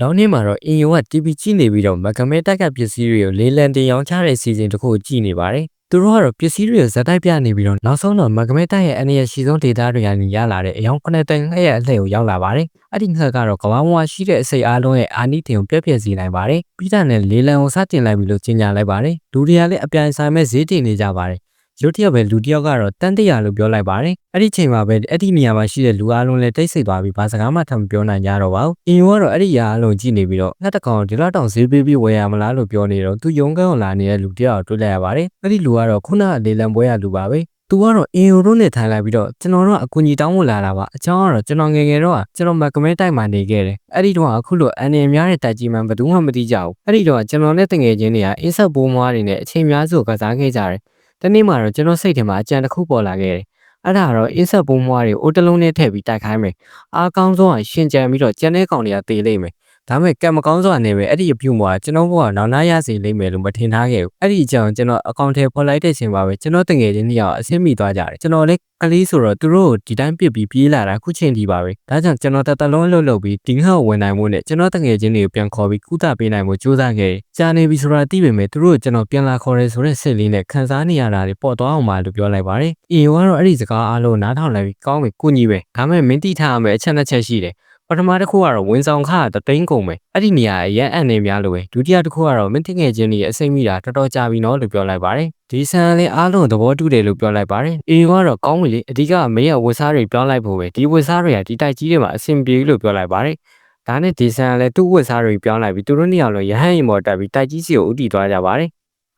နောက်နေ့မှာတော့အင်ယိုက TV ကြည့်နေပြီးတော့မကမဲတက်ကပစ္စည်းတွေကိုလေးလံတင်ရောင်းချတဲ့စီစဉ်တစ်ခုကိုကြည့်နေပါတယ်။သူတို့ကတော့ပစ္စည်းတွေကိုဇက်တိုက်ပြနေပြီးတော့နောက်ဆုံးတော့မကမဲတက်ရဲ့အနေရရှိဆုံးဒေတာတွေကနေရလာတဲ့အယောင်9တန်ငှက်ရဲ့အလှည့်ကိုရောက်လာပါတယ်။အဲ့ဒီငှက်ကတော့ကမ္ဘာပေါ်မှာရှိတဲ့အစိတ်အားလုံးရဲ့အာနိသင်ကိုပြည့်ပြည့်စေနိုင်ပါတယ်။ပြီးတာနဲ့လေးလံကိုစတင်လိုက်ပြီလို့ကြေညာလိုက်ပါတယ်။လူတွေကလည်းအပြိုင်ဆိုင်မဲ့ဈေးတင်နေကြပါတယ်။ ရုတ်တရက်ပဲလူတစ်ယောက်ကတော့တန်တရာလို့ပြောလိုက်ပါတယ်။အဲ့ဒီချိန်မှာပဲအဲ့ဒီနေရာမှာရှိတဲ့လူအားလုံးလည်းတိတ်ဆိတ်သွားပြီးဘာစကားမှထပ်မပြောနိုင်ကြတော့ပါဘူး။အင်ယိုကတော့အဲ့ဒီရာအားလုံးကြည့်နေပြီးတော့ငှက်တကောင်ဒီလောက်တောင်ဈေးပေးပြီးဝယ်ရမလားလို့ပြောနေတော့သူယုံကန်းကိုလာနေတဲ့လူတစ်ယောက်တွေ့လိုက်ရပါတယ်။အဲ့ဒီလူကတော့ခုနကလေလံပွဲရလူပါပဲ။သူကတော့အင်ယိုတို့နဲ့ထိုင်လိုက်ပြီးတော့ကျွန်တော်တို့ကအကူကြီးတောင်းဖို့လာတာပါအကြောင်းကတော့ကျွန်တော်ငယ်ငယ်တော့ကျွန်တော်မကမဲတိုက်မှာနေခဲ့တယ်အဲ့ဒီတော့အခုလိုအန်နေများတဲ့တိုက်ကြီးမှဘယ်သူမှမသိကြဘူးအဲ့ဒီတော့ကျွန်တော်နဲ့တငယ်ချင်းတွေကအင်းဆက်ဘိုးမွားတွေနဲ့အချိန်များစုကစားခဲ့ကြတယ် တနေ့မှတော့ကျွန်တော်စိတ်ထဲမှာအကြံတစ်ခုပေါ်လာခဲ့တယ်အဲ့ဒါကတော့အင်းဆက်ဘိုးမွားတွေအိုးတလုံးနဲ့ထည့်ပြီးတိုက်ခိုင်းမယ်အားကောင်းဆုံးကရှင်ကြံပြီးတော့ကျန်တဲ့ကောင်တွေကတေးလိမ့်မယ် ဒါမဲ့ကံမကောင်းစွာနဲ့ပဲအဲ့ဒီအပြုံမှာကျွန်တော်ဘကနောင်နာရစေလိမ့်မယ်လို့မထင်ထားခဲ့ဘူးအဲ့ဒီအကြောင်းကျွန်တော်အကောင့်ထဲဖော်လိုက်တဲ့ချိန်မှာပဲကျွန်တော်တငယ်ချင်းနှစ်ယောက်အဆင်မိသွားကြတယ်ကျွန်တော်လည်းကလေးဆိုတော့သူတို့ကိုဒီတိုင်းပစ်ပြီးပြေးလာတာခုချိန်ဒီပါပဲဒါကြောင့်ကျွန်တော်တတလုံးလှုပ်လှုပ်ပြီးဒီငှက်ကိုဝင်နိုင်မှုနဲ့ကျွန်တော်တငယ်ချင်းတွေကိုပြန်ခေါ်ပြီးကုသပေးနိုင်မှုစူးစမ်းခဲ့တယ်ကြာနေပြီဆိုတာသိပေမဲ့သူတို့ကိုကျွန်တော်ပြန်လာခေါ်ရဲဆိုတဲ့စိတ်လေးနဲ့ခံစားနေရတာတွေပေါ်သွားအောင်ပါလို့ပြောလိုက်ပါတယ်အီယိုကတော့အဲ့ဒီစကားအားလုံးနားထောင်လိုက်ပြီးကောင်းပြီကုညီပဲဒါမဲ့မင်းတိထားရမယ်အချက်နှစ်ချက်ရှိတယ် ပထမတစ်ခုကတော့ဝန်ဆောင်ခါတသိန်းကုန်ပဲအဲ့ဒီနေရာအရန်အန်နေများလို့ပဲဒုတိယတစ်ခုကတော့မင်းတင်ငယ်ချင်းကြီးအစိမ့်မိတာတော်တော်ကြာပြီနော်လို့ပြောလိုက်ပါတယ်ဒီဆန်လည်းအားလုံးသဘောတူတယ်လို့ပြောလိုက်ပါတယ်အေကတော့ကောင်းပြီလေအဓိကမင်းရဲ့ဝတ်စားတွေပြောင်းလိုက်ဖို့ပဲဒီဝတ်စားတွေကဒီတိုက်ကြီးတွေမှာအဆင်ပြေလို့ပြောလိုက်ပါတယ်ဒါနဲ့ဒီဆန်လည်းသူ့ဝတ်စားတွေပြောင်းလိုက်ပြီးသူတို့နှစ်ယောက်လုံးရဟန်းရင်ပေါ်တက်ပြီးတိုက်ကြီးစီကိုဥတီသွားကြပါတယ်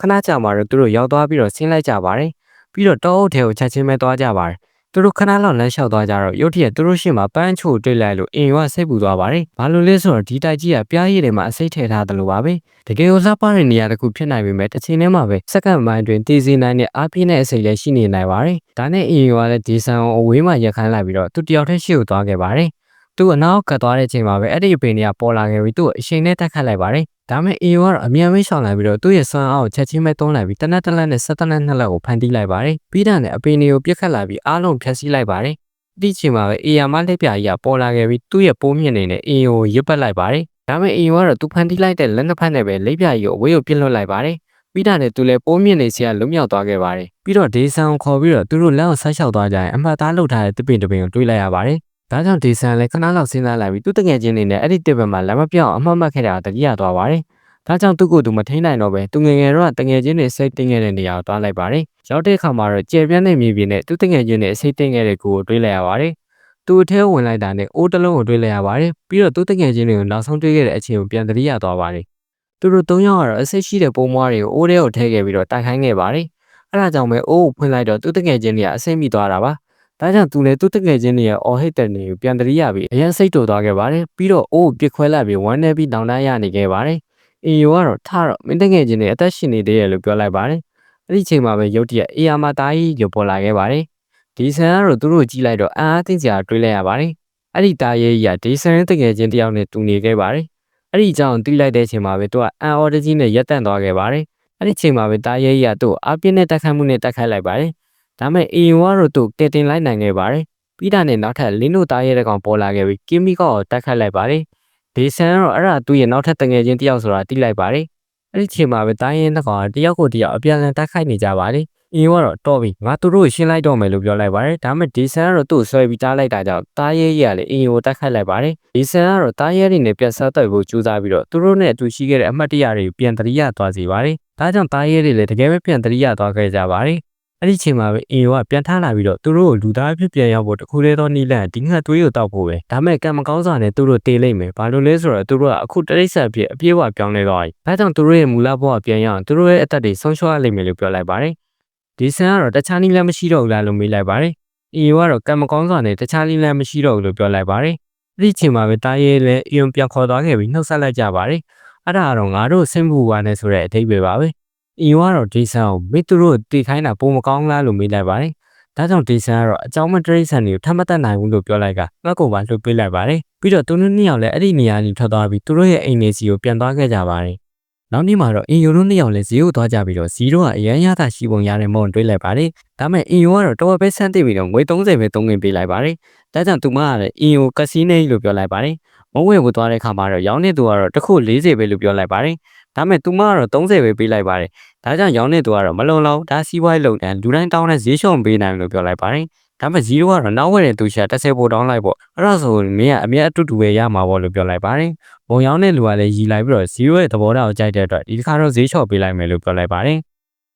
ခဏကြာမှတော့သူတို့ရောက်သွားပြီးတော့ဆင်းလိုက်ကြပါတယ်ပြီးတော့တောအုပ်ထဲကိုချက်ချင်းပဲသွားကြပါတယ် သူတို့ခဏလောက်လမ်းလျှောက်သွားကြတော့ရုတ်တရက်သူတို့ရှေ့မှာပန်းချိုတွေ့လိုက်လို့အင်ရွာစိတ်ပူသွားပါတယ်။ဘာလို့လဲဆိုတော့ဒီတိုက်ကြီးကပြားရည်တွေမှာအစိတ်ထည့်ထားတယ်လို့ပါပဲ။တကယ်ကိုလှပတဲ့နေရာတစ်ခုဖြစ်နိုင်ပေမဲ့တစ်ချိန်တည်းမှာပဲစက္ကန့်ပိုင်းတွင်တည်စီနိုင်တဲ့အားပြင်းတဲ့အစိတ်လည်းရှိနေနိုင်ပါတယ်။ဒါနဲ့အင်ရွာလည်းဒီဆန်ကိုအဝေးမှာရက်ခိုင်းလိုက်ပြီးတော့သူတယောက်တည်းရှေ့ကိုသွားခဲ့ပါတယ်။သူ့အနောက်ကတ်သွားတဲ့ချိန်မှာပဲအဲ့ဒီအပင်တွေကပေါ်လာခဲ့ပြီးသူ့ကိုအချိန်နဲ့တက်ခတ်လိုက်ပါတယ်။ ဒါမဲ့အေယိုကတော့အမြန်မေးရှောင်လိုက်ပြီးတော့သူ့ရဲ့စွမ်းအားကိုချက်ချင်းပဲသုံးလိုက်ပြီးတနက်တလက်နဲ့ဆက်တနက်နှစ်လက်ကိုဖန်တီးလိုက်ပါတယ်။ပြီးတာနဲ့အပင်တွေကိုပြစ်ခတ်လာပြီးအားလုံးဖျက်ဆီးလိုက်ပါတယ်။ဒီချိန်မှာပဲအေယာမလက်ပြကြီးကပေါ်လာခဲ့ပြီးသူ့ရဲ့ပိုးမြင့်နေတဲ့အေယိုကိုရစ်ပတ်လိုက်ပါတယ်။ဒါမဲ့အေယိုကတော့သူဖန်တီးလိုက်တဲ့လက်နှစ်ဖက်နဲ့ပဲလက်ပြကြီးကိုအဝေးကိုပြစ်လွတ်လိုက်ပါတယ်။ပြီးတာနဲ့သူလည်းပိုးမြင့်နေစီကလွတ်မြောက်သွားခဲ့ပါတယ်။ပြီးတော့ဒေဆန်ကိုခေါ်ပြီးတော့သူတို့လက်ကိုဆက်လျှောက်သွားကြရင်အမှတ်သားလုပ်ထားတဲ့တပင်တပင်ကိုတွေးလိုက်ရပါတယ်။ ဒါကြောင့်ဒေဆန်လည်းခဏလောက်စဉ်းစားလိုက်ပြီးသူ့တငယ်ချင်းတွေနဲ့အဲ့ဒီတစ်ဘက်မှာလက်မပြောင်းအမှတ်မှတ်ခဲ့တာတတိယသွားပါတယ်။ဒါကြောင့်သူ့ကိုယ်သူမထိန်နိုင်တော့ပဲသူငယ်ငယ်တော့တငယ်ချင်းတွေစိတ်တင်းခဲ့တဲ့နေရာကိုတွားလိုက်ပါတယ်။ရောက်တဲ့အခါမှာတော့ကျေပြန်းတဲ့မြေပြင်နဲ့သူ့တငယ်ချင်းတွေစိတ်တင်းခဲ့တဲ့ကိုကိုတွေးလိုက်ရပါတယ်။သူ့အထဲဝင်လိုက်တာနဲ့အိုးတစ်လုံးကိုတွေးလိုက်ရပါတယ်။ပြီးတော့သူ့တငယ်ချင်းတွေကိုနောက်ဆုံးတွေးခဲ့တဲ့အချိန်ကိုပြန်သတိရသွားပါတယ်။သူတို့သုံးယောက်ကတော့အစိတ်ရှိတဲ့ပုံမွားတွေကိုအိုးထဲကိုထည့်ခဲ့ပြီးတော့တိုက်ခိုင်းခဲ့ပါတယ်။အဲဒါကြောင့်ပဲအိုးကိုဖွင့်လိုက်တော့သူ့တငယ်ချင်းတွေကအစိတ်မိသွားတာပါ။ ဒါကြောင့်သူလည်းသူ့တငယ်ချင်းတွေရဲ့အော်ဟစ်တဲ့နေကိုပြန်သတိရပြီးအရင်စိတ်တူသွားခဲ့ပါတယ်။ပြီးတော့အိုးကိုပြစ်ခွဲလိုက်ပြီးဝမ်းနေပြီးတောင်းတရနေခဲ့ပါတယ်။အင်ယိုကတော့ထားတော့မင်းတငယ်ချင်းတွေအသက်ရှင်နေသေးတယ်လို့ပြောလိုက်ပါတယ်။အဲ့ဒီချိန်မှာပဲရုတ်တရက်အေယာမာတာကြီးရုပ်ပေါ်လာခဲ့ပါတယ်။ဒီဆန်ကတော့သူတို့ကြည့်လိုက်တော့အာအသိစရာတွေးလိုက်ရပါတယ်။အဲ့ဒီတာရဲကြီးကဒီဆန်ရဲ့တငယ်ချင်းတယောက်နဲ့တူနေခဲ့ပါတယ်။အဲ့ဒီအကြောင်းသိလိုက်တဲ့ချိန်မှာပဲသူကအန်အော်တကြီးနဲ့ရက်တန့်သွားခဲ့ပါတယ်။အဲ့ဒီချိန်မှာပဲတာရဲကြီးကသူ့အပြင်းနဲ့တက်ခတ်မှုနဲ့တက်ခတ်လိုက်ပါတယ်။ ဒါမဲ့အင်ယိုကတော့သူ့ကဲတင်လိုက်နိုင်ခဲ့ပါတယ်။ပြီးတာနဲ့နောက်ထပ်လင်းတို့တာရဲတဲ့ကောင်ပေါ်လာခဲ့ပြီးကီမီကောကိုတက်ခတ်လိုက်ပါတယ်။ဒေဆန်ကတော့အဲ့ဒါသူ့ရဲ့နောက်ထပ်တငယ်ချင်းတယောက်ဆိုတာသိလိုက်ပါတယ်။အဲ့ဒီချိန်မှာပဲတိုင်းရင်တစ်ကောင်ကတယောက်ကိုတယောက်အပြန်အလှန်တိုက်ခိုက်နေကြပါတယ်။အင်းကတော့တော့ပြီငါသူတို့ကိုရှင်းလိုက်တော့မယ်လို့ပြောလိုက်ပါတယ်။ဒါမဲ့ဒီဆန်ကတော့သူ့ကိုဆွဲပြီးတားလိုက်တာကြောင့်တားရဲကြီးကလည်းအင်းကိုတိုက်ခိုက်လိုက်ပါတယ်။ဒီဆန်ကတော့တားရဲတွေနဲ့ပြတ်ဆက်တော့ဖို့ကြိုးစားပြီးတော့သူတို့နဲ့အတူရှိခဲ့တဲ့အမှတ်တရတွေကိုပြန်တရိယာသွားစေပါတယ်။ဒါကြောင့်တားရဲတွေလည်းတကယ်ပဲပြန်တရိယာသွားခဲ့ကြပါတယ်။ အဲ့ဒီချိန်မှာပဲအင်ယိုကပြန်ထလာပြီးတော့သူတို့ကိုလူသားဖြစ်ပြန်ရောက်ဖို့တခုလေးသောနီလန်ဒီငှက်သွေးကိုတောက်ဖို့ပဲဒါမဲ့ကံမကောင်းစွာနဲ့သူတို့တေးလိုက်မယ်ဘာလို့လဲဆိုတော့သူတို့ကအခုတရိတ်ဆက်ဖြစ်အပြည့်အဝပြောင်းလဲသွားပြီဒါကြောင့်သူတို့ရဲ့မူလဘဝပြန်ရအောင်သူတို့ရဲ့အသက်တွေဆုံးရှုံးရလိမ့်မယ်လို့ပြောလိုက်ပါတယ်ဒီဆန်ကတော့တခြားနီလန်မရှိတော့ဘူးလားလို့မေးလိုက်ပါတယ်အင်ယိုကတော့ကံမကောင်းစွာနဲ့တခြားနီလန်မရှိတော့ဘူးလို့ပြောလိုက်ပါတယ်အဲ့ဒီချိန်မှာပဲတားရဲလည်းအယွန်ပြန်ခေါ်သွားခဲ့ပြီးနှုတ်ဆက်လိုက်ကြပါတယ်အဲ့ဒါကတော့ငါတို့ဆင်းမှုဝါနဲ့ဆိုတဲ့အဓိပ္ပာယ်ပါပဲ အီဝါတော့ဒေဆန်ကိုမင်းသူတို့တီခိုင်းတာပုံမကောင်းလားလို့မေးလိုက်ပါတယ်။ဒါကြောင့်ဒေဆန်ကတော့အကြောင်းမတရိษံတွေကိုထပ်မတတ်နိုင်ဘူးလို့ပြောလိုက်ကငှက်ကိုပါလှုပ်ပေးလိုက်ပါတယ်။ပြီးတော့သူတို့နှစ်ယောက်လည်းအဲ့ဒီနေရာကြီးထွက်သွားပြီးသူတို့ရဲ့အိမ်နေစီကိုပြန်သွားခဲ့ကြပါတယ်။နောက်နေ့မှာတော့အင်ယိုတို့နှစ်ယောက်လည်းဇီကိုသွားကြပြီးတော့ဇီတို့ကအရန်ရတာရှိပုံရတဲ့မုံတွေးလိုက်ပါတယ်။ဒါမဲ့အင်ယိုကတော့တော်ပဲဆန်းသိပြီးတော့ငွေ30ပဲသုံးငင်ပေးလိုက်ပါတယ်။ဒါကြောင့်သူမကလည်းအင်ယိုကစီနေလို့ပြောလိုက်ပါတယ်။ မဝဲကိုသွားတဲ့ခါမှာတော့ရောင်းနေသူကတော့တစ်ခု40ပဲလို့ပြောလိုက်ပါတယ်ဒါပေမဲ့သူမကတော့30ပဲပေးလိုက်ပါတယ်ဒါကြောင့်ရောင်းနေသူကတော့မလုံလောက်ဒါစီးပွားရေးလုပ်တဲ့လူတိုင်းတောင်းတဲ့ဈေးရှုံပေးနိုင်လို့ပြောလိုက်ပါတယ်ဒါပေမဲ့0ကတော့နောက်ဝဲတဲ့သူရှာ30ပို့တောင်းလိုက်ပေါ့အဲ့ဒါဆိုမင်းကအမြဲအတူတူပဲရမှာပေါ့လို့ပြောလိုက်ပါတယ်ဘုံရောင်းတဲ့လူကလည်းရီလိုက်ပြီးတော့0ရဲ့သဘောထားကိုကြိုက်တဲ့အတွက်ဒီတစ်ခါတော့ဈေးလျှော့ပေးလိုက်မယ်လို့ပြောလိုက်ပါတယ်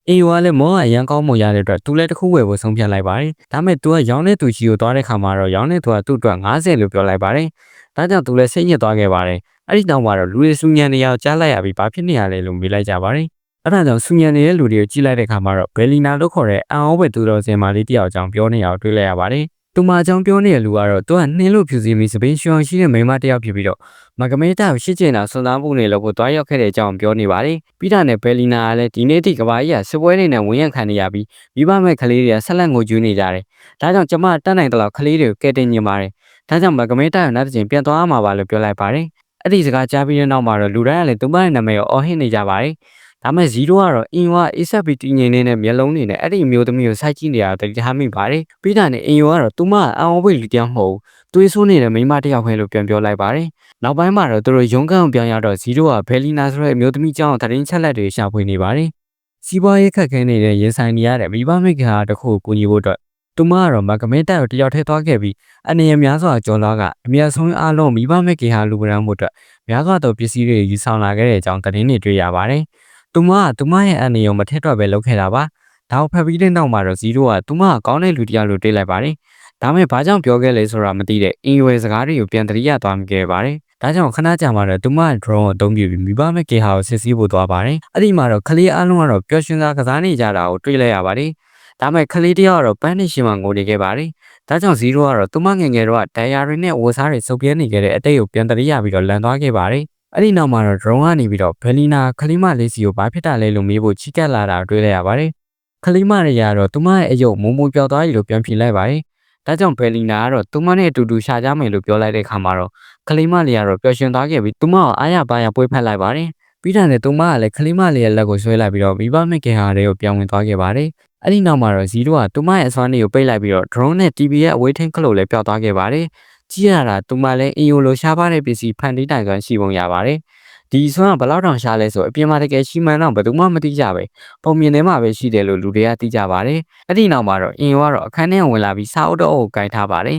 အေးဝါလည်းမောကအရန်ကောင်းမွန်ရတဲ့အတွက်သူလည်းတစ်ခုဝယ်ဖို့ဆုံးဖြတ်လိုက်ပါတယ်။ဒါပေမဲ့သူကရောင်းတဲ့သူရှိကိုသွားတဲ့ခါမှာတော့ရောင်းတဲ့သူကသူ့အတွက်90လို့ပြောလိုက်ပါတယ်။ဒါကြောင့်သူလည်းစိတ်ညစ်သွားခဲ့ပါတယ်။အဲ့ဒီနောက်မှာတော့လူတွေစူညံနေရအောင်ကြားလိုက်ရပြီးဘာဖြစ်နေရလဲလို့မေးလိုက်ကြပါတယ်။အဲ့ဒါကြောင့်စူညံနေတဲ့လူတွေကိုကြည့်လိုက်တဲ့ခါမှာတော့ဘယ်လီနာလို့ခေါ်တဲ့အန်အောဘယ်သူတော်စင်မာလေးတယောက်အကြောင်းပြောနေရအောင်တွေ့လိုက်ရပါတယ်။ သူမအကြောင်းပြောနေတဲ့လူကတော့သူကနှင်းလို့ဖြူစင်ပြီးစပင်းရှွန်ရှိတဲ့မိန်းမတစ်ယောက်ဖြစ်ပြီးတော့မကမဲတာကိုရှစ်ကျင်တာစွန်သားမှုနေလို့ကိုတွားရောက်ခဲ့တဲ့အကြောင်းပြောနေပါတယ်။ပြီးတာနဲ့ဘယ်လီနာကလည်းဒီနေ့ထိကဘာကြီးကစပွဲနေနဲ့ဝင်ရခံနေရပြီးမိဘမဲ့ကလေးတွေကဆက်လက်ငိုကြွေးနေကြတယ်။ဒါကြောင့်ကျမတတ်နိုင်တဲ့လောက်ကလေးတွေကိုကဲတင်ညင်ပါတယ်။ဒါကြောင့်မကမဲတာကိုနောက်တစ်ချိန်ပြန်သွားမှာပါလို့ပြောလိုက်ပါတယ်။အဲ့ဒီစကားကြားပြီးတဲ့နောက်မှာတော့လူတိုင်းကလည်းသူမရဲ့နာမည်ကိုအော်ဟစ်နေကြပါတယ်။ ဒါမဲ့0ကတော့အင်ဝါအေးဆက်ပြီးတည်ငြိမ်နေတဲ့မျက်လုံးတွေနဲ့အဲ့ဒီမျိုးသမီးကိုစိုက်ကြည့်နေတာတတိထားမိပါတယ်။ပြီးတာနဲ့အင်ဝါကတော့သူမကအန်အောဘိတ်လူတယောက်မဟုတ်ဘူး။သွေးဆိုးနေတဲ့မိန်းမတစ်ယောက်ပဲလို့ပြန်ပြောလိုက်ပါတယ်။နောက်ပိုင်းမှာတော့သူတို့ရုံးခန်းကိုပြောင်းရတော့0ကဘယ်လီနာဆိုတဲ့အမျိုးသမီးကျောင်းကိုတရင်ချက်လက်တွေရှာဖွေနေပါတယ်။စီးပွားရေးခက်ခဲနေတဲ့ရင်ဆိုင်နေရတဲ့မိဘမိခင်ဟာတခုကိုကူညီဖို့အတွက်သူမကတော့မကမဲတက်ကိုတယောက်ထဲသွားခဲ့ပြီးအနေရများစွာကြော်လာကအမြတ်ဆုံးအားလုံးမိဘမိခင်ဟာလူပရန်မှုအတွက်များစွာသောပစ္စည်းတွေယူဆောင်လာခဲ့တဲ့အကြောင်းသတင်းတွေတွေ့ရပါတယ်။ သူမကသူမရဲ့အနေရောမထက်တော့ပဲလုပ်ခဲ့တာပါ။ဒါကိုဖတ်ပြီးတဲ့နောက်မှာတော့0ကသူမကကောင်းတဲ့လူတစ်ယောက်လို့တွေးလိုက်ပါတယ်။ဒါမဲ့ဘာကြောင့်ပြောခဲ့လဲဆိုတာမသိတဲ့အင်ရွယ်စကားတွေကိုပြန်တရိယာသွားမိခဲ့ပါတယ်။ဒါကြောင့်ခဏကြာမှတော့သူမက drone ကိုအသုံးပြုပြီးမိဘမဲ့ကေဟာကိုစစ်ဆေးဖို့သွားပါတယ်။အဲ့ဒီမှာတော့ကလေးအလုံးကတော့ပျော်ရွှင်စွာကစားနေကြတာကိုတွေ့လိုက်ရပါတယ်။ဒါမဲ့ကလေးတယောက်ကတော့ပန်းနေရှင်မှငိုနေခဲ့ပါတယ်။ဒါကြောင့်0ကတော့သူမငယ်ငယ်တော့ဒိုင်ယာရီနဲ့ဝတ်စားတွေစုပ်ပြဲနေခဲ့တဲ့အတိတ်ကိုပြန်တရိယာပြီးတော့လန်သွားခဲ့ပါတယ်။ အဲ့ဒီနောက်မှာတော့ drone ကနေပြီးတော့ဘယ်လီနာခလီမလေးစီကိုဘာဖြစ်တာလဲလို့မေးဖို့ချီကပ်လာတာတွေ့လိုက်ရပါတယ်။ခလီမတွေကတော့သူမရဲ့အယုတ်မုံမုံပြောက်သွားပြီလို့ပြန်ဖြေလိုက်ပါတယ်။ဒါကြောင့်ဘယ်လီနာကတော့သူမနဲ့အတူတူရှာကြမယ်လို့ပြောလိုက်တဲ့ခါမှာတော့ခလီမလေးကတော့ပျော်ရွှင်သွားခဲ့ပြီးသူမကိုအားရပါရပွေးဖက်လိုက်ပါတယ်။ပြီးတာနဲ့သူမကလည်းခလီမလေးရဲ့လက်ကိုဆွဲလိုက်ပြီးတော့မိဘမကေဟာတွေကိုပြောင်းဝင်သွားခဲ့ပါတယ်။အဲ့ဒီနောက်မှာတော့ဇီရိုကသူမရဲ့အစွမ်းတွေကိုပိတ်လိုက်ပြီးတော့ drone နဲ့ TV ရဲ့အဝေးထင်းခလို့လည်းပျောက်သွားခဲ့ပါတယ်။ ကြည့်ရတာသူမလည်းအီယိုလိုရှားပါတဲ့ပစ္စည်းဖန်တီးတိုင်စွမ်းရှိပုံရပါတယ်။ဒီဆွမ်းကဘလောက်တောင်ရှားလဲဆိုအပြင်မှာတကယ်ရှိမှန်းတော့ဘယ်သူမှမသိကြပဲပုံမြင်ထဲမှာပဲရှိတယ်လို့လူတွေကသိကြပါတယ်အဲ့ဒီနောက်မှာတော့အင်ရောကတော့အခန်းထဲဝင်လာပြီးစာအုပ်တော့ကိုကင်ထားပါတယ်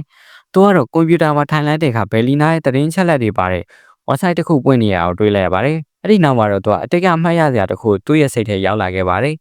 သူကတော့ကွန်ပျူတာမှာထိုင်လိုက်တဲ့အခါဘယ်လီနာရဲ့သတင်းချက်လက်တွေပါတဲ့ website တစ်ခုပွင့်နေရအောင်တွေ့လိုက်ရပါတယ်အဲ့ဒီနောက်မှာတော့သူကအတိတ်ကအမှတ်ရစရာတစ်ခုသူ့ရဲ့စိတ်ထဲရောက်လာခဲ့ပါတယ်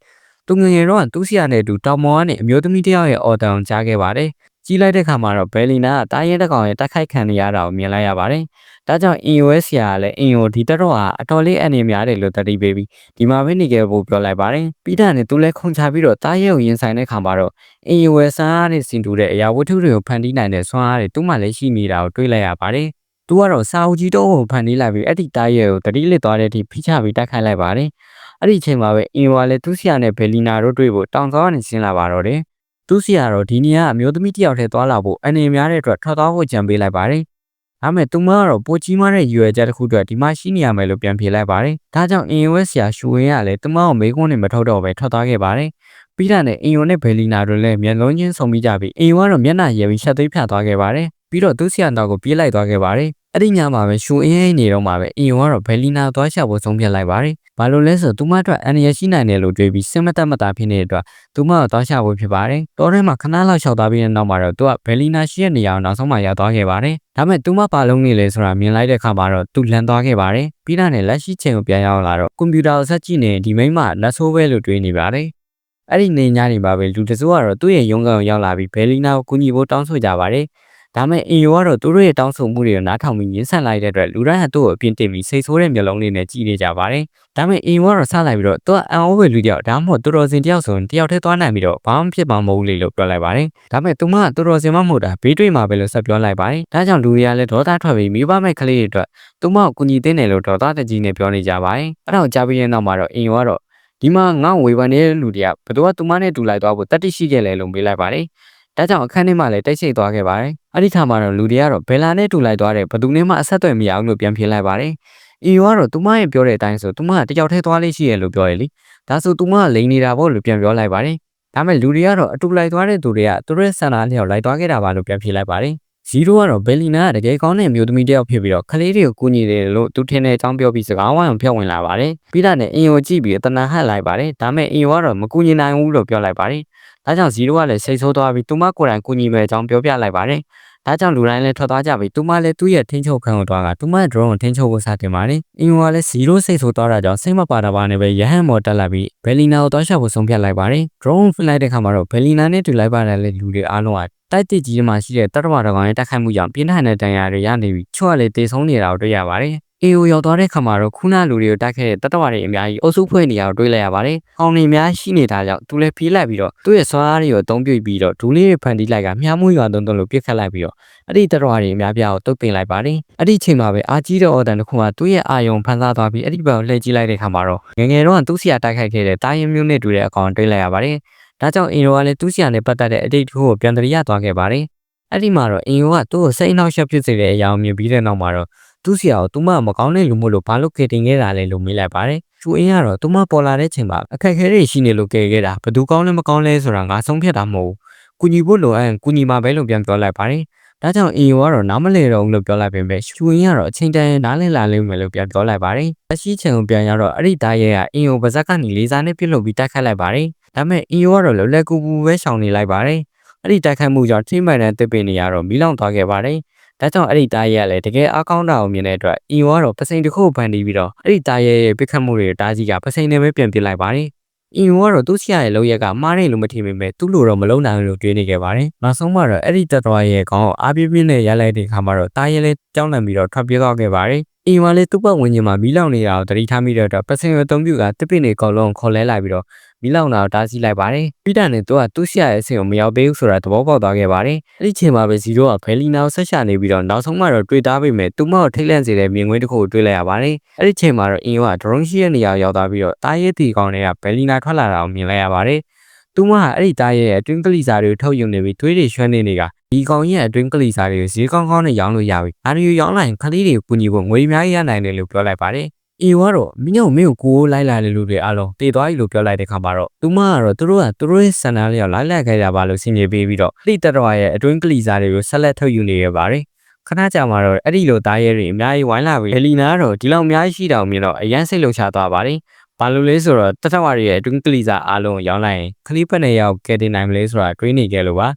သူငယ်ငယ်တော့သူ့ဆရာနဲ့အတူတောင်မော်ကနေအမျိုးသမီးတစ်ယောက်ရဲ့အော်တန်ကိုကြားခဲ့ပါတယ် ကြီးလိုက်တဲ့ခါမှာတော့ဘယ်လီနာကတားရဲတစ်ကောင်ရဲ့တိုက်ခိုက်ခံနေရတာကိုမြင်လိုက်ရပါတယ်။ဒါကြောင့် iOS ဆရာကလည်း IO ဒီတက်တော့ဟာအတော်လေးအနေများတယ်လို့တတိပေးပြီးဒီမှာပဲနေခဲ့ဖို့ပြောလိုက်ပါတယ်။ပြီးတာနဲ့သူလည်းခုန်ချပြီးတော့တားရဲကိုရင်ဆိုင်တဲ့ခါမှာတော့ iOS ဆန်းနဲ့စင်တူတဲ့အရာဝတ္ထုတွေကိုဖန်တီးနိုင်တဲ့စွမ်းအားတွေသူ့မှာလည်းရှိနေတာကိုတွေ့လိုက်ရပါတယ်။သူကတော့စာအုပ်ကြီးတော့ကိုဖန်တီးလိုက်ပြီးအဲ့ဒီတားရဲကိုတတိလစ်သွားတဲ့အထိဖိချပြီးတိုက်ခိုက်လိုက်ပါတယ်။အဲ့ဒီအချိန်မှာပဲအင်ဝါလည်းသူ့ဆရာနဲ့ဘယ်လီနာတို့တွေ့ဖို့တောင်စောကနေဆင်းလာပါတော့တယ်။ သူ့ဆရာတော့ဒီနေရာအမျိုးသမီးတစ်ယောက်ထဲသွားလာဖို့အနေများတဲ့အတွက်ထွက်သွားဖို့ကြံပေးလိုက်ပါတယ်။ဒါမဲ့သူမကတော့ပိုကြီးမားတဲ့ရွယ်ချက်တစ်ခုအတွက်ဒီမှာရှိနေရမယ်လို့ပြန်ဖြေလိုက်ပါတယ်။ဒါကြောင့် iOS ဆရာရှူဝင်းကလည်းသူမကိုမေးခွန်းနဲ့မထုတ်တော့ပဲထွက်သွားခဲ့ပါတယ်။ပြီးတာနဲ့အင်ယိုနဲ့ဘယ်လီနာတို့လည်းမျက်လုံးချင်းဆုံပြီးကြပြီးအင်ယိုကတော့မျက်နှာရည်ပြီးရှက်သိမ်းဖြတ်သွားခဲ့ပါတယ်။ပြီးတော့သူ့ဆရာတော်ကိုပြေးလိုက်သွားခဲ့ပါတယ်။အဲ့ဒီညမှာပဲရှူအင်းအိမ်နေတော့မှာပဲအင်ယိုကတော့ဘယ်လီနာသွားချဖို့ဆုံးဖြတ်လိုက်ပါတယ်။ ဘာလို့လဲဆိုတော့သူမအတွက်အန်ရရှိနိုင်တယ်လို့တွေးပြီးစင်မတက်မတာဖြစ်နေတဲ့အတွက်သူမကသွားချဖို့ဖြစ်ပါတယ်။တောထဲမှာခဏလောက်လျှောက်သွားပြီးတဲ့နောက်မှာတော့သူကဘယ်လီနာရှိတဲ့နေရာကိုနောက်ဆုံးမှရောက်သွားခဲ့ပါတယ်။ဒါပေမဲ့သူမပါလုံးနေလေဆိုတာမြင်လိုက်တဲ့အခါမှာတော့သူလန်သွားခဲ့ပါတယ်။ပြီးတာနဲ့လက်ရှိချိန်ကိုပြန်ရောက်လာတော့ကွန်ပျူတာကိုဆက်ကြည့်နေဒီမိန်းမလက်ဆိုးပဲလို့တွေးနေပါတယ်။အဲ့ဒီနေညနေပါပဲလူတစိုးကတော့သူ့ရဲ့ရုံးကန်ကိုရောက်လာပြီးဘယ်လီနာကိုကူညီဖို့တောင်းဆိုကြပါတယ်။ ဒါမဲ့အင်ယိုကတော့သူတို့ရဲ့တောင်းဆိုမှုတွေကိုနားထောင်ပြီးရင်းဆန်လိုက်တဲ့အတွက်လူတိုင်းကသူ့ကိုအပြင်းတင်ပြီးစိတ်ဆိုးတဲ့မျက်လုံးလေးနဲ့ကြည့်နေကြပါတယ်။ဒါမဲ့အင်ယိုကတော့ဆလိုက်ပြီးတော့သူကအန်အိုဝေလူတယောက်ဒါမှမဟုတ်သူတော်စင်တယောက်ဆိုရင်တယောက်တည်းသွားနိုင်ပြီးတော့ဘာမှဖြစ်မှာမဟုတ်လေလို့ပြောလိုက်ပါတယ်။ဒါမဲ့သူမကသူတော်စင်မမဟုတ်တာဘေးတွေ့မှာပဲလို့ဆက်ပြောလိုက်ပါတယ်။ဒါကြောင့်လူတွေကလည်းဒေါသထွက်ပြီးမိဘမဲ့ကလေးတွေအတွက်သူမကိုကူညီတဲ့နယ်လို့ဒေါသတကြီးနဲ့ပြောနေကြပါတယ်။အဲ့ဒါကိုကြားပြီးတဲ့နောက်မှာတော့အင်ယိုကတော့ဒီမှာငေါ့ဝေဖန်နေတဲ့လူတွေကဘယ်သူကသူမနဲ့တူလိုက်သွားဖို့တတိရှိခဲ့လဲလို့မေးလိုက်ပါတယ်။ ဒါကြောင့်အခန်းထဲမှာလည်းတိတ်ဆိတ်သွားခဲ့ပါတယ်။အဲ့ဒီခါမှာတော့လူတွေကတော့ဘယ်လာနဲ့တူလိုက်သွားတယ်ဘယ်သူနဲ့မှအဆက်အသွယ်မရအောင်လို့ပြန်ဖြေလိုက်ပါတယ်။အီယိုကတော့သူမရဲ့ပြောတဲ့အတိုင်းဆိုသူမကတယောက်တည်းသွားလေးရှိရလို့ပြောရလေ။ဒါဆိုသူမကလိန်နေတာပေါ့လို့ပြန်ပြောလိုက်ပါတယ်။ဒါမဲ့လူတွေကတော့အတူလိုက်သွားတဲ့သူတွေကသူတို့ရဲ့ဆန္ဒလျောက်လိုက်သွားခဲ့တာပါလို့ပြန်ဖြေလိုက်ပါတယ်။ဇီရိုကတော့ဘယ်လီနာကတကယ်ကောင်းတဲ့မျိုးသမီးတစ်ယောက်ဖြစ်ပြီးတော့ကလေးတွေကိုကူညီတယ်လို့သူထင်တဲ့အကြောင်းပြောပြီးစကားဝိုင်းအောင်ဖြတ်ဝင်လာပါတယ်ပြီးတာနဲ့အင်ယိုကြည့်ပြီးတနာဟတ်လိုက်ပါတယ်ဒါမဲ့အင်ယိုကတော့မကူညီနိုင်ဘူးလို့ပြောလိုက်ပါတယ် ဒါကြောင့်ဇီရိုကလည်းစိတ်ဆိုးသွားပြီးသူမကိုယ်တိုင်ကူညီမယ်အကြောင်းပြောပြလိုက်ပါတယ်ဒါကြောင့်လူတိုင်းလည်းထွက်သွားကြပြီသူမလည်းသူ့ရဲ့ထင်းချုပ်ခံကိုသွားကသူမရဲ့ drone ကိုထင်းချုပ်ဖို့စတင်ပါတယ်အင်ယိုကလည်းဇီရိုစိတ်ဆိုးသွားတာကြောင့်စိတ်မပါတာပါနဲ့ပဲရဟန်းမော်တက်လာပြီးဘယ်လီနာကိုတွားချဖို့ဆုံးဖြတ်လိုက်ပါတယ် drone ဖလိုက်တဲ့ခါမှာတော့ဘယ်လီနာနဲ့တူလိုက်ပါတယ်လေလူတွေအားလုံးကတိုက်တစ်ကြီးမှာရှိတဲ့တတဝါတော်ကောင်ရဲ့တိုက်ခိုက်မှုကြောင့်ပြင်းထန်တဲ့ဒဏ်ရာတွေရနေပြီးချော့ကလေးတေဆုံးနေတာကိုတွေ့ရပါတယ်။ အေယိုရောက်သွားတဲ့ခါမှာတော့ခုနလူတွေကိုတိုက်ခဲ့တဲ့တတဝါတွေအများကြီးအုပ်စုဖွဲ့နေရကိုတွေ့လိုက်ရပါတယ်။အောင်နေများရှိနေတာကြောင့်သူလည်းပြေးလိုက်ပြီးတော့သူ့ရဲ့စွမ်းအားတွေကိုအသုံးပြုပြီးတော့ဒူလေးတွေဖန်တီးလိုက်ကမြားမှုရွာတုံးတုံးလို့ပြစ်ခတ်လိုက်ပြီးတော့အဲ့ဒီတတဝါတွေအများပြားကိုတုတ်ပင်လိုက်ပါတယ်။အဲ့ဒီချိန်မှာပဲအာကြီးတဲ့အော်တန်တစ်ခုကသူ့ရဲ့အာယုံဖန်ဆားသွားပြီးအဲ့ဒီဘက်ကိုလှည့်ကြည့်လိုက်တဲ့ခါမှာတော့ငငယ်တော့သူ့ဆရာတိုက်ခိုက်ခဲ့တဲ့တာရင်မျိုးနဲ့တူတဲ့အကောင်တွေ့လိုက်ရပါတယ်။ဒါကြောင့်အင်ရိုကလည်းသူ့ဆရာနဲ့ပတ်သက်တဲ့အတိတ်တစ်ခုကိုပြန်တရိရသွားခဲ့ပါတယ်။အဲ့ဒီမှာတော့အင်ယိုကသူ့ကိုစိတ်အနှောက်အယှက်ဖြစ်စေတဲ့အရာကိုမြင်ပြီးတဲ့နောက်မှာတော့ သူ့ဆရာကိုသူမမကောင်းတဲ့လူမို့လို့ဘာလို့ခေတင်ခဲ့တာလဲလို့မေးလိုက်ပါတယ်။ချူအင်းကတော့သူမပေါ်လာတဲ့ချိန်မှာအခက်အခဲတွေရှိနေလို့ကယ်ခဲ့တာဘယ်သူကောင်းလဲမကောင်းလဲဆိုတာငါဆုံးဖြတ်တာမဟုတ်ဘူး။ကူညီဖို့လိုအပ်ကူညီမှာပဲလို့ပြန်ပြောလိုက်ပါတယ်။ဒါကြောင့်အင်ယိုကတော့နားမလည်တော့ဘူးလို့ပြောလိုက်ပေမဲ့ချူအင်းကတော့အချိန်တန်နားလည်လာလိမ့်မယ်လို့ပြန်ပြောလိုက်ပါတယ်။အရှိချိန်ကိုပြန်ရောက်တော့အဲ့ဒီသားရဲကအင်ယိုပါဇက်ကနေလေးစားနဲ့ပြစ်လို့ပြီးတိုက်ခတ်လိုက်ပါတယ်။ဒါပေမဲ့အင်ယိုကတော့လောလက်ကူပူပဲရှောင်နေလိုက်ပါတယ်။အဲ့ဒီတိုက်ခိုက်မှုကြောင့်ထိမှန်တဲ့တစ်ပင်တွေကတော့မီးလောင်သွားခဲ့ပါတယ်။ ဒါကြောင့်အဲ့ဒီတားရဲကလည်းတကယ်အားကောင်းတာကိုမြင်တဲ့အတွက်အီဝါတော့ပစိန်တစ်ခုကိုဖန်တီးပြီးတော့အဲ့ဒီတားရဲရဲ့ပြစ်ခတ်မှုတွေကိုတားကြီးကပစိန်နဲ့ပဲပြန်ပစ်လိုက်ပါတယ်။အီဝါတော့သူ့ဆရာရဲ့လောက်ရက်ကမှားတယ်လို့မထင်ပေမဲ့သူ့လိုတော့မလုံးနိုင်ဘူးလို့တွေးနေခဲ့ပါတယ်။နောက်ဆုံးမှတော့အဲ့ဒီတက်တော်ရဲ့ခေါင်းကိုအားပြင်းပြင်းနဲ့ရိုက်လိုက်တဲ့အခါမှာတော့တားရဲလည်းကြောင်းလန့်ပြီးတော့ထွက်ပြေးသွားခဲ့ပါတယ်။ အီဝါလည်းသူ့ပတ်ဝန်းကျင်မှာမီးလောင်နေတာကိုတတိထားမိတဲ့အတွက်ပစိန်ကိုအသုံးပြုကတစ်ပင်တွေအကုန်လုံးခေါ်လဲလိုက်ပြီးတော့မီးလောင်တာကိုတားဆီးလိုက်ပါတယ်။ပြီးတာနဲ့သူကသူ့ဆရာရဲ့အဆင့်ကိုမရောက်သေးဘူးဆိုတာသဘောပေါက်သွားခဲ့ပါတယ်။အဲ့ဒီချိန်မှာပဲဇီရိုကဖယ်လီနာကိုဆက်ရှာနေပြီးတော့နောက်ဆုံးမှတော့တွေ့သားပေမဲ့သူ့မောက်ထိတ်လန့်စေတဲ့မြင်ကွင်းတစ်ခုကိုတွေ့လိုက်ရပါတယ်။အဲ့ဒီချိန်မှာတော့အင်ယိုကဒရုန်းရှိရဲ့နေရာကိုရောက်သွားပြီးတော့တားရဲတီကောင်တွေကဘယ်လီနာထွက်လာတာကိုမြင်လိုက်ရပါတယ်။သူမကအဲ့ဒီတားရဲရဲ့အတွင်းကလိစာတွေကိုထုတ်ယူနေပြီးသွေးတွေရွှန်းနေနေတာ ဒီကောင်ရဲ့အတွင်းကလိစာတွေကိုဈေးကောင်းကောင်းနဲ့ရောင်းလို့ရပြီ။အားရီရောင်းလိုက်ရင်ခလေးတွေကိုပူညီဖို့ငွေအများကြီးရနိုင်တယ်လို့ပြောလိုက်ပါတယ်။အီဝါတော့မင်းတို့မင်းကိုကိုယ်လိုက်လာတဲ့လူတွေအားလုံးတည်သွားပြီလို့ပြောလိုက်တဲ့ခါမှာတော့သူမကတော့သူတို့ကသူတို့ရဲ့စံနာလေးကိုလိုက်လိုက်ခဲ့ကြပါလို့ဆင်ပြေပေးပြီးတော့လိတတော်ရဲ့အတွင်းကလီစာတွေကိုဆက်လက်ထုတ်ယူနေရပါတယ်ခဏကြာမှာတော့အဲ့ဒီလိုသားရဲတွေအများကြီးဝိုင်းလာပြီးဟယ်လီနာကတော့ဒီလောက်အများကြီးရှိတာကိုမြင်တော့အရန်စိတ်လုံချသွားပါတယ်ဘာလို့လဲဆိုတော့တထဝရီရဲ့အတွင်းကလီစာအားလုံးရောင်းလိုက်ရင်ခလီပတ်နဲ့ရောက်ကဲတင်နိုင်မလဲဆိုတာတွေးနေကြလို့ပါ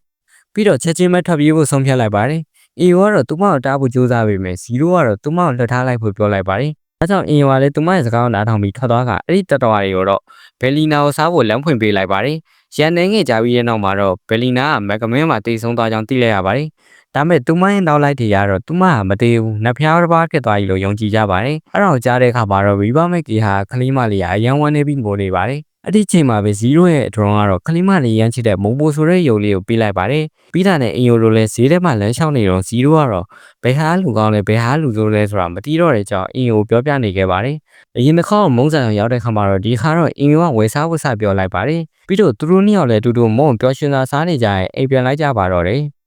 ပြီးတော့ချက်ချင်းပဲထပ်ပြေးဖို့ဆုံးဖြတ်လိုက်ပါတယ်အီဝါကတော့သူမကိုတားဖို့ကြိုးစားပေမဲ့ဇီရိုကတော့သူမကိုလွှတ်ထားလိုက်ဖို့ပြောလိုက်ပါတယ်ဒါကြောင့်အင်ယိုကလည်းသူမရဲ့စကားကိုနားထောင်ပြီးထွက်သွားကအဲ့ဒီတတော်ရီကိုတော့ဘယ်လီနာကိုစားဖို့လမ်းဖွင့်ပေးလိုက်ပါတယ်။ရန်နေငယ်ကြပြီးတဲ့နောက်မှာတော့ဘယ်လီနာကမက်ကမင်းမှာတိတ်ဆုံးသွားကြောင်းသိလိုက်ရပါတယ်။ဒါပေမဲ့သူမရဲ့နောက်လိုက်တွေကတော့သူမကမသေးဘူး။နှဖျားတစ်ပါးဖြစ်သွားပြီလို့ယုံကြည်ကြပါတယ်။အဲ့ဒါကိုကြားတဲ့အခါမှာတော့ရီဘာမက်ကီဟာခလီမလေးကအယံဝန်းနေပြီးငိုနေပါတယ်။ အဲ့ဒီချိန်မှာပဲ0ရဲ့ drone ကတော့ခလီမလေးရမ်းချစ်တဲ့မုံပိုဆိုတဲ့ယုံလေးကိုပေးလိုက်ပါတယ်။ပြီးတာနဲ့အင်ယိုလိုလဲဈေးထဲမှာလမ်းလျှောက်နေတော့0ကတော့ဘယ်ဟာလူကောင်းလဲဘယ်ဟာလူဆိုးလဲဆိုတာမသိတော့တဲ့ကြောင့်အင်ယိုပြောပြနေခဲ့ပါတယ်။အရင်တစ်ခါမုံဆိုင်အောင်ရောက်တဲ့ခါမှာတော့ဒီခါတော့အင်ယိုကဝယ်စားဝတ်စားပြောလိုက်ပါတယ်။ပြီးတော့သူတို့နှစ်ယောက်လည်းအတူတူမုံပျော်ရွှင်သာစားနေကြရင်အိမ်ပြန်လိုက်ကြပါတော့တယ်။